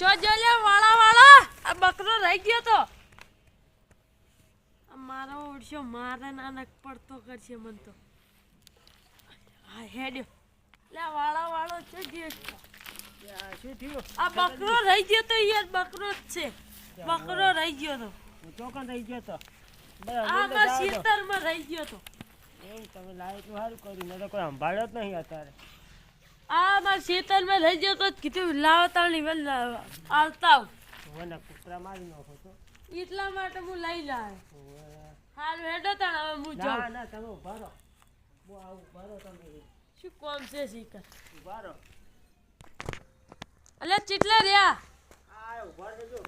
જો જો, લે, વાળા વાળા. આ બકરો રહી ગયો તો. મારો ઓળશો મારે નાનક પડતો કરશે મન તો. હા હેડ્યો. લે, વાળા, વાળો છે જે. આ બકરો રહી ગયો તો યાર, બકરો જ છે. બકરો રહી ગયો તો. ચોકન રહી ગયો તો આ મારા ખેતરમાં રહી ગયો તો. એમ તમે લાઈટ સારું કર્યું મેં તો કોઈ સંભાળ્યો જ નહીં અત્યારે. આ મારા ખેતરમાં રહી ગયો તો કીધું લાવતા નહીં વેલ આવતા આવ. મને કૂતરા મારી નાખો તો એટલા માટે હું લઈ લાવ્યો હાલ હેડો તણ હવે હું ના જાઉં. ના તમે ઊભા રહો. બહુ આવું ઊભા રહો તમે. શું કોમ છે શીખર ઊભા રહો. અલ્યા ચીટલા રહ્યા? આ ઊભા રહેજો.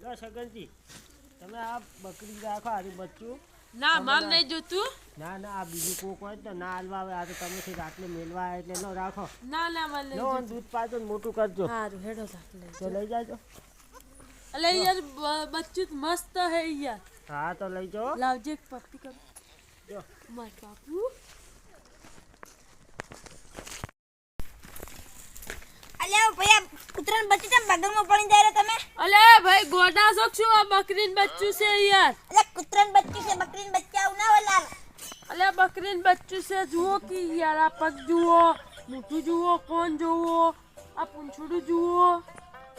લો સગનજી. તમે આ બકરી રાખો આનું બચ્ચું. ના મામ નહીં જોતું. ના ના આ બીજું કોક હોય તો ના હાલવા આવે. આ તો તમે છે આટલે મેલવા એટલે નો રાખો. ના ના મને નો દૂધ પાજો મોટું કરજો. સારું હેડો તો લઈ જાજો. અલે યાર બચ્ચું મસ્ત હે યાર. હા તો લઈ જાઓ. લાવજે એક પપ્પી કર. જો. માર બાપુ. અલે ભૈયા કૂતરાનું બચ્ચું તમે બગલમાં પડી જાય તમે? અલે ભાઈ ગોડા શોખ શું આ બકરીન બચ્ચું છે યાર? અલ્યા કૂતરાનું બચ્ચું છે બકરીન બચ્ચા ના લાલ. અલે બકરીન બચ્ચું છે જુઓ કે યાર આ પગ જુઓ મોઢું જુઓ કોણ જુઓ આ પૂંછડું જુઓ.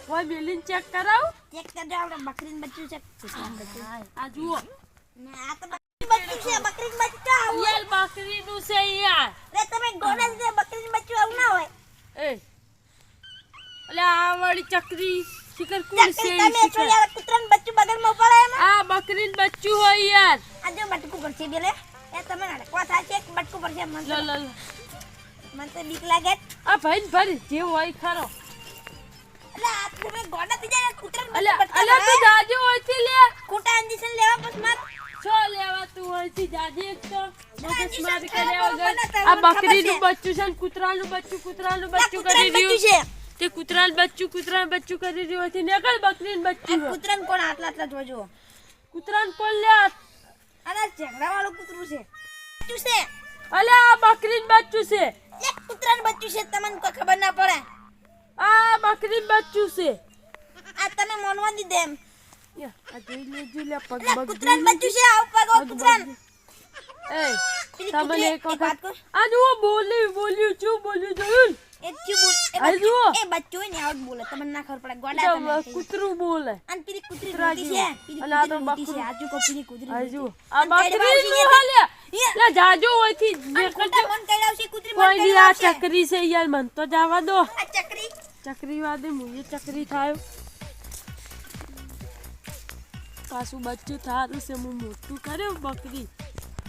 હોય મેલીન ચેક કરાવ? ચેક કરજો આપણે બકરીન બચ્ચું છે. આ જુઓ. ને આ તો બકરીન બચ્ચું છે બકરીન બચ્ચા યાર બકરીનું છે યાર. રે તમે ગોડા છે બકરીન બચ્ચું આવું ના હોય. એ. અલે આ વાળી ચકરી. શિખર કોણ છે તમે શિખર? છોડી આવે કૂતરાનું બચ્ચું બગલમાં પડે એમાં. આ બકરીન બચ્ચું હોય યાર. આ જો બટકું પડશે બેલે. એ તમે નાખવા થાય છે એક બટકું પડશે મન લો લો. મને તો બીક લાગે. આ ભાઈ ભાઈ જે હોય ખરો. એટલે આ તમે ગોડા થઈ જાય કૂતરાનું અલે બચ્ચું અલે તું જાજે હોયથી લે. ખોટા ઇન્જેક્શન લેવા બસ મત છો લેવા તું હોયથી જાજે એક તો. મગજ મારી કર્યા વગર. આ બકરીનું બચ્ચું છે ને કૂતરાનું બચ્ચું કૂતરાનું બચ્ચું કરી દીધું છે. તે કૂતરાન બચ્ચું કૂતરાન બચ્ચું કરી રહ્યું હોયથી નકલ બકરીન બચ્ચું. કૂતરાન કોણ આટલા આટલા જોજો કૂતરાન કોણ લે અરે ઝઘડા વાળું કૂતરું છે. બચ્ચું છે. અલે આ બકરીન બચ્ચું છે. એક કૂતરાન બચ્ચું છે તમને કોઈ ખબર ના પડે. આ બકરીન બચ્ચું છે. આ તમે મોનવા દી દેમ. આ જોઈ લેજો લે પગ પગ કૂતરાન બચ્ચું છે આવ પગ કૂતરાન. એ તમને એક વખત આ જુઓ બોલ્યું બોલ્યું શું બોલ્યું જોયું? એ ચૂ બોલ. આ જુઓ. એ બચ્ચું ને આવું બોલે. તમને ના ખબર પડે ગોડા તમે. તો થઈ. કૂતરું બોલે. અને પેલી કૂતરી કૂતરા છે અને આ તો કૂતરી છે આજુ કો પેલી કૂતરી આ જુઓ. આ અને કઈડવા હાલે. લે જાજો હોયથી જે કૂતરા મન કઈડાવશે, કૂતરી મન કોઈ આ ચકરી છે યાર મન તો જવા દો. આ ચકરી. ચકરી વાદે મુએ ચકરી થાયો. પાછું બચ્ચું થારું છે હું મોટું કર્યું બકરી.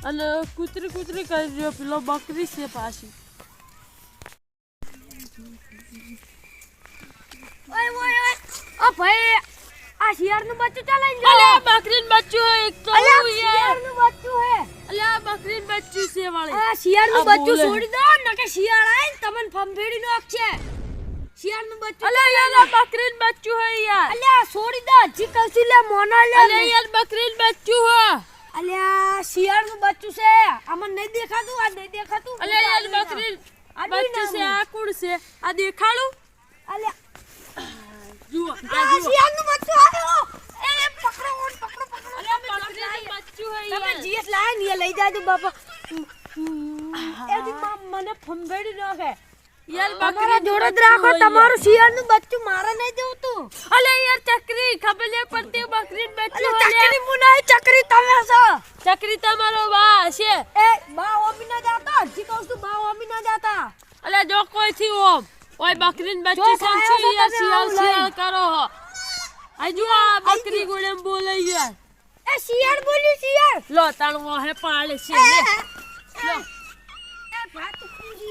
અને કૂતરી કૂતરી કરી રહ્યો પેલો બકરી છે પાછી. ઓય ઓય ઓય. ઓ ભાઈ આ શિયાળનું બચ્ચું અલે આ બકરીનું બચ્ચું હોય એક તો હું યાર બચ્ચું હે. અલે આ બકરીનું બચ્ચું છે વાળી. આ બચ્ચું. છોડી દો નકે શિયાળ આય ને તમને ફંફેડી નાખશે શિયાળનું બચ્ચું અલે યાર આ બકરીનું બચ્ચું હોય યાર. અલ્યા છોડી દો હજી કલસી લે મોના લે અલે યાર બકરીનું બચ્ચું હોય અલ્યા શિયાળનું બચ્ચું છે. આમાં નહીં દેખાતું આ નહીં દેખાતું. અલ્યા બકરી. આ બચ્ચું છે આ કોણ છે. આ દેખાડું? અલ્યા. જુઓ આ શિયાળનું બચ્ચું આવ્યો. એ પકડો પકડો પકડો. અલે આ બચ્ચું હોય તમે જીએસ લાય ને એ લઈ જાજો બાપા. મને ફંભેડી નાખે. તમારા જોડે જ રાખો. તમારું શિયાળનું બચ્ચું મારે નહીં દેવતું અલે યાર ચકરી ખબર નહીં પડતી બકરી બચ્ચું ચકરી મુ નહીં ચકરી તમે છો. ચકરી તમારો બા છે એ બા ઓમી ના જાતા? હજી કહું છું બા ઓમી ના જાતા. અલે જો કોઈ થી ઓમ. ઓય બકરીનું બચ્ચું છો યાર શિયાળ. શિયાળ કરો હો. આજુ આ બકરી ગોળે બોલે યાર. એ શિયાળ બોલ્યું શિયાળ. લો તાણ વાહે પાળે છે લે.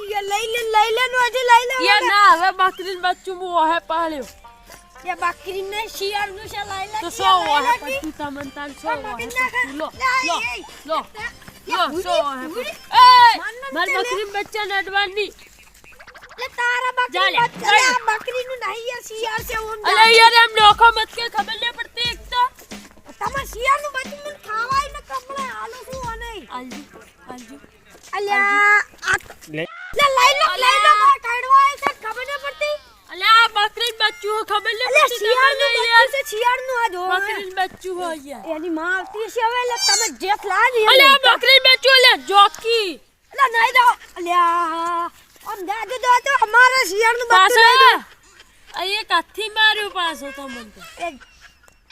એ લઈ લે લઈ લે નું હજી લઈ લે યાર ના હવે બકરીનું બચ્ચું હું વાહે પાડ્યો એ બકરી ને શિયાળનું છે લઈ લે તો સો કી. પટ્ટું તમન તાન સો. પટ્ટું લો લો. લો લો સો વાહે એ માર ચાલે. બચ્ચા નડવાની લે તારા બકરી જા બકરી નું નહીં યાર શિયાળ છે ઓમ અલે યાર એમ નોખો મત કે ખબર નહીં પડતી એક તો તમાર શિયાળનું બચ્ચું મને ખાવાય ને કપડે હાલો શું આ નહીં આલજુ આલજુ અલ્યા આ બકરીનું બચ્ચું હોય એની માં આવતી છે હવે એટલે તમે જેઠ લાવી અલે આ બચ્ચું લે જોકી. એટલે નહીં દો અલ્યા આમ દાદુ દો તો અમારે શિયાળનું બચ્ચું પાછો દો. આ એક હાથથી માર્યો પાછો તો મને તો એ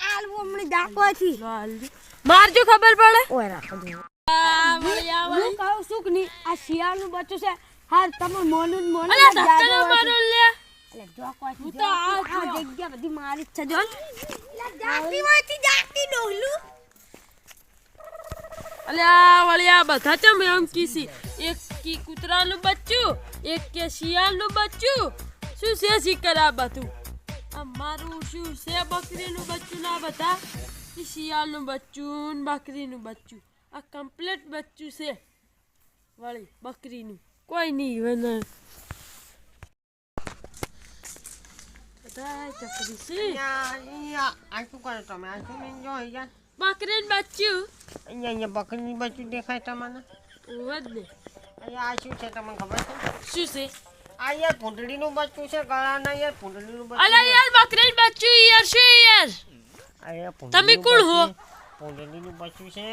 હમણાં ડાકોથી મારજો ખબર પડે. ઓય રાખો દો. હું કહું છું કે નહીં આ શિયાળનું બચ્ચું છે. હા તમે મોનું મોનું અલે ધક્કા મારો લે એટલે જોકો હતી, હું તો આ જગ્યા બધી મારી છે જો. જાતી માંથી જાતી ડોહલું. અલે આ બધા ચમ એમ કીસી. એક કી કૂતરાનું બચ્ચું એક કે શિયાળનું બચ્ચું. શું છે શીકર આ બધું? આ મારું શું છે બકરીનું બચ્ચું ના બધા? શિયાળનું બચ્ચું ને બકરીનું બચ્ચું. આ કમ્પ્લીટ બચ્ચું છે વળી બકરીનું. કોઈ નહીં હવે બધા ચકરી છે આ શું કરો તમે આ શું લઈને જો અહીંયા બકરીનું બચ્ચું અહીંયા અહીંયા બકરીની બચ્ચું દેખાય તમને જ ને અહીંયા આ શું છે તમને ખબર છે શું છે આ યાર પૂંડળીનું બચ્ચું છે ગળાના યાર પૂંડળીનું બચ્ચું અલા છે. યાર બકરીનું બચ્ચું યાર શું યાર તમે કોણ હો? બચ્ચું- પૂંડળીનું બચ્ચું છે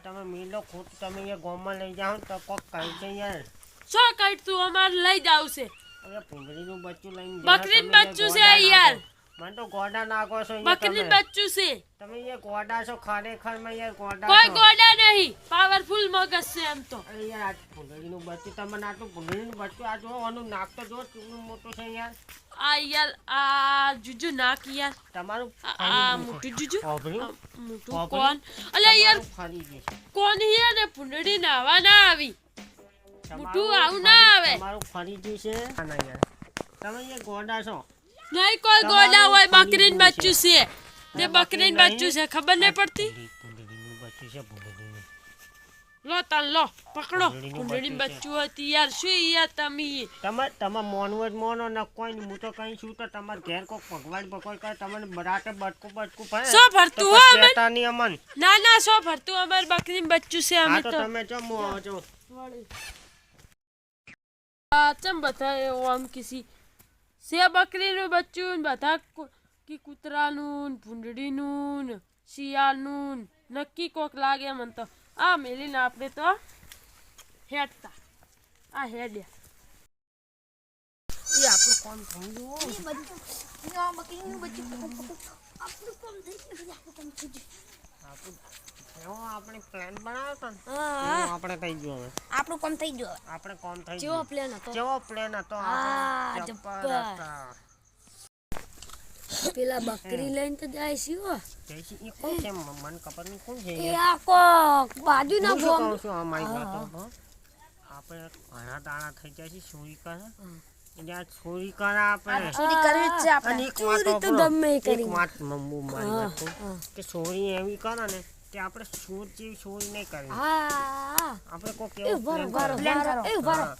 તમે મિલો ખોટ તમે અહીંયા ગામમાં લઈ જાઓ તો કોક છે યાર શું કાઢતું તું અમારે લઈ જાવ છે પૂંડળીનું બચ્ચું લઈને બકરીનું બચ્ચું છે યાર. મને તો ગોડા નાખો છો બકરીનું બચ્ચું છે. તમે એ ગોડા છો ખરેખરમાં યાર ગોડા કોઈ ગોડા નહીં પાવરફુલ મગજ છે એમ તો. અરે યાર પૂંડળીનું બચ્ચું તમને આટલું પૂંડળીનું બચ્ચું આ જો આનું નાક તો જો કેટલું મોટું છે યાર. આ યાર આ જુજુ નાક યાર. તમારું આ- મોટું જુજુ? મોટું કોણ? અલે યાર કોણ યાર ને પુંડળી નાવા ના આવી. મોટું આવું ના આવે. તમારું ફરી જશે છે? ના યાર. તમે એ ગોડા છો. નહીં કોઈ ગોડા હોય બકરીન બચ્ચું છે. તે બકરીન બચ્ચું છે ખબર નહીં પડતી? બચ્ચું છે લો તાલ લો પકડો. પુંડળીનું બચ્ચું હતી યાર શું યાર તમે? તમે તમે મોનવું જ મોનો ન કોઈ હું તો કઈ છું તો તમારે ઘેર કોક ભગવાન ભગવાન કરે તમને બરાટે બટકું બટકું ભરે સો ફરતું તો હો અમે? તાની અમન? ના ના સો ફરતું? અમાર બકરી બચ્ચું છે અમે તો તમે ચમ મો છો? ચમ બધા એવું આમ કિસી સે બકરીનું બચ્ચું ને બધા કુ- કી કૂતરાનું ને ભૂંડડીનું ને શિયાળનું ને નક્કી કોક લાગે મને તો આ મેલીને આપણે તો હેડતા આ હેડ્યા એ આપણું કોણ થઈ ગયું એવો આપણે પ્લાન બનાવ્યો હતો ને આપણે થઈ ગયો હવે. આપણું કામ થઈ ગયું આપણે કોણ થઈ કેવો ગયું? હતો. કેવો પ્લાન હતો હા, આપણે જબ્બર. જબ્બર હતા. પેલા બકરી લઈને તો જાય છે. એ કોણ છે? મ- ખબર નહીં. કોણ છે એ આ કોક શું કહું વાતો હો. આપણે ઘણા દાણા થઈ જાય છે. શું આ ચોરી કરે આપણે. ચોરી કરે છે આપણે. ચોરી તો. ગમે એ એક વાત મમ્મુ મારી વાત કે ચોરી એવી કરે ને કે આપણે ચોર જેવી ચોરી નહીં કરવી હા આપણે ભરો plan ભરો કરો. એ ઊભા.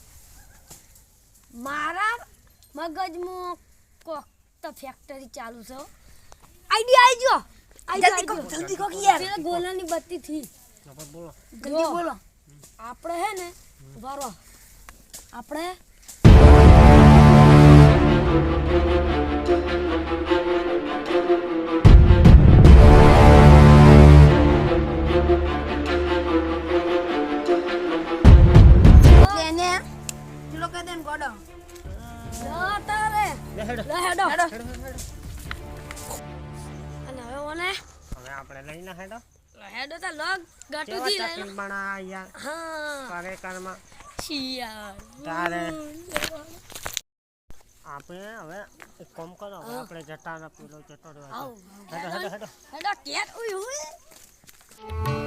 મારા મગજમાં કોક તો ફેક્ટરી ચાલુ છે આઈડિયા આવી ગયો? જલ્દી કો જલ્દી કોક યાર. પેલા ગોલાની બત્તી થી. બોલો. જલ્દી બોલો. આપણે હે ને ભરો આપણે એને ચલો કહી દે ને ગોડો. લો તારે. લે હેડો. હેડો હેડો, હેડો. અને હવે ઓને? હવે આપણે લઈને હેડો. લો હેડો તો લોગ ગાટુ થી યાર. હા. શિયાળ. તારે. આપણે હવે એક કામ કરો આપણે જતા રહો પેલો રહ્યો હેડો હેડો હેડો. કેટ ઉઈ હોય